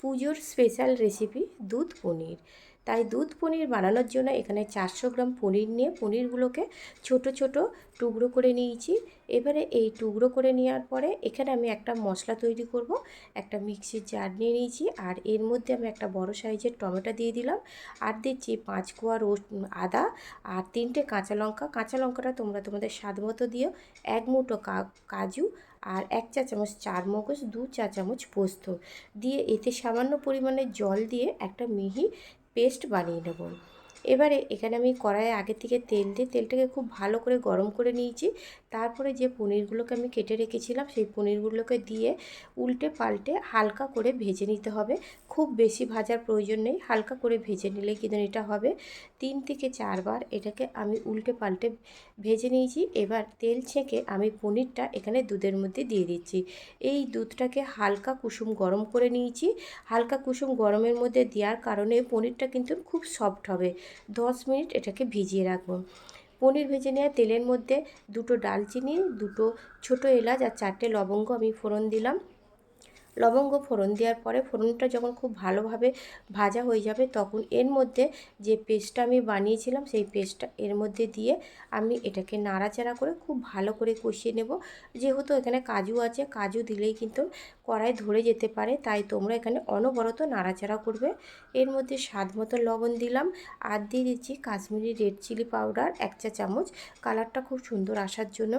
পুজোর special recipe দুধ পনির। তাই দুধ পনির বানানোর জন্য এখানে চারশো গ্রাম পনির নিয়ে পনিরগুলোকে ছোট ছোট টুকরো করে নিয়েছি। এবারে এই টুকরো করে নেওয়ার পরে এখানে আমি একটা মশলা তৈরি করব, একটা মিক্সির জার নিয়ে নিয়েছি আর এর মধ্যে আমি একটা বড় সাইজের টমেটো দিয়ে দিলাম। আর দিচ্ছি পাঁচ কোয়া রোস আদা আর তিনটে কাঁচা লঙ্কা। কাঁচা লঙ্কাটা তোমরা তোমাদের স্বাদ মতো দিও, এক মুঠো কাজু আর এক চা চামচ চার মগজ, দু চা চামচ পোস্ত। দিয়ে এতে সামান্য পরিমাণে জল দিয়ে একটা মিহি পেস্ট বানিয়ে নেব। এবারে এখানে আমি কড়াইয়ে আগে থেকে তেল দিয়ে তেলটাকে খুব ভালো করে গরম করে নিয়েছি। তারপরে যে পনিরগুলোকে আমি কেটে রেখেছিলাম, সেই পনিরগুলোকে দিয়ে উল্টে পাল্টে হালকা করে ভেজে নিতে হবে। খুব বেশি ভাজার প্রয়োজন নেই, হালকা করে ভেজে নিলে কিন্তু এটা হবে। তিন থেকে চারবার এটাকে আমি উল্টে পাল্টে ভেজে নিয়েছি। এবার তেল ছেঁকে আমি পনিরটা এখানে দুধের মধ্যে দিয়ে দিচ্ছি। এই দুধটাকে হালকা কুসুম গরম করে নিয়েছি। হালকা কুসুম গরমের মধ্যে দেওয়ার কারণে পনিরটা কিন্তু খুব সফট হবে। দশ মিনিট এটাকে ভিজিয়ে রাখব। পনির ভেজে নেওয়া তেলের মধ্যে দুটো ডালচিনি, দুটো ছোট এলাচ আর চারটে লবঙ্গ আমি ফোড়ন দিলাম। লবঙ্গ ফোড়ন দেওয়ার পরে ফোড়নটা যখন খুব ভালোভাবে ভাজা হয়ে যাবে তখন এর মধ্যে যে পেস্টটা আমি বানিয়েছিলাম সেই পেস্টটা এর মধ্যে দিয়ে আমি এটাকে নাড়াচাড়া করে খুব ভালো করে কষিয়ে নেব। যেহেতু এখানে কাজু আছে, কাজু দিলেই কিন্তু কড়াই ধরে যেতে পারে, তাই তোমরা এখানে অনবরত নাড়াচাড়া করবে। এর মধ্যে স্বাদ মতো লবণ দিলাম আর দিয়ে দিচ্ছি কাশ্মীরি রেড চিলি পাউডার এক চা চামচ। কালারটা খুব সুন্দর আসার জন্য।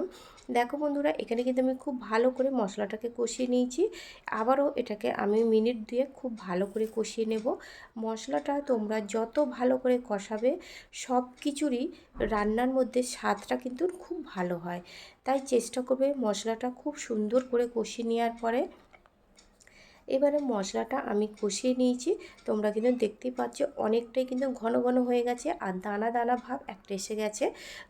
দেখো বন্ধুরা, এখানে কিন্তু আমি খুব ভালো করে মশলাটাকে কষিয়ে নিয়েছি। আবারও এটাকে আমি মিনিট দিয়ে খুব ভালো করে কষিয়ে নেব। মশলাটা তোমরা যত ভালো করে কষাবে, সব কিছুরই রান্নার মধ্যে স্বাদটা কিন্তু খুব ভালো হয়। তাই চেষ্টা করবে মশলাটা খুব সুন্দর করে কষিয়ে নেওয়ার পরে এবারে মশলাটা আমি কষিয়ে নিয়েছি। তোমরা কিন্তু দেখতেই পাচ্ছ অনেকটাই কিন্তু ঘন ঘন হয়ে গেছে আর দানা দানা ভাব একটা এসে গেছে।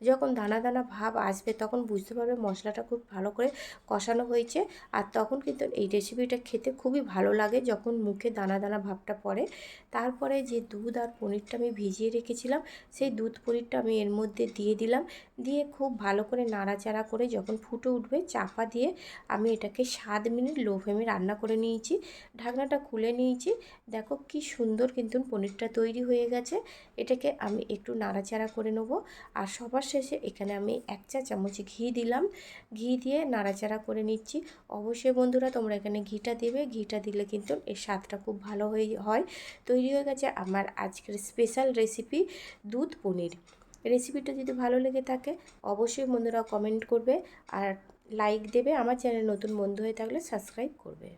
যখন দানা দানা ভাব আসবে তখন বুঝতে পারবে মশলাটা খুব ভালো করে কষানো হয়েছে আর তখন কিন্তু এই রেসিপিটা খেতে খুবই ভালো লাগে যখন মুখে দানা দানা ভাবটা পড়ে। তারপরে যে দুধ আর পনিরটা আমি ভিজিয়ে রেখেছিলাম সেই দুধ পনিরটা আমি এর মধ্যে দিয়ে দিলাম। দিয়ে খুব ভালো করে নাড়াচাড়া করে যখন ফুটে উঠবে চাপা দিয়ে আমি এটাকে সাত মিনিট লো ফ্লেমে রান্না করে নিয়েছি। ঢাকনাটা খুলে নিয়েছি। দেখো কি সুন্দর কিন্তু পনিরটা তৈরি হয়ে গেছে। এটাকে আমি একটু নাড়াচাড়া করে নেব। আর সবার শেষে এখানে আমি এক চা চামচ ঘি দিলাম। ঘি দিয়ে নাড়াচাড়া করে নিচ্ছি। অবশ্যই বন্ধুরা তোমরা এখানে ঘিটা দেবে। ঘিটা দিলে কিন্তু এর স্বাদটা খুব ভালো হয়ে হয়। তৈরি হয়ে গেছে আমার আজকের স্পেশাল রেসিপি দুধ পনির। রেসিপিটা যদি ভালো লেগে থাকে, অবশ্যই বন্ধুরা কমেন্ট করবে। আর লাইক দেবে। আমার চ্যানেল নতুন বন্ধু হয়ে থাকলে সাবস্ক্রাইব করবে।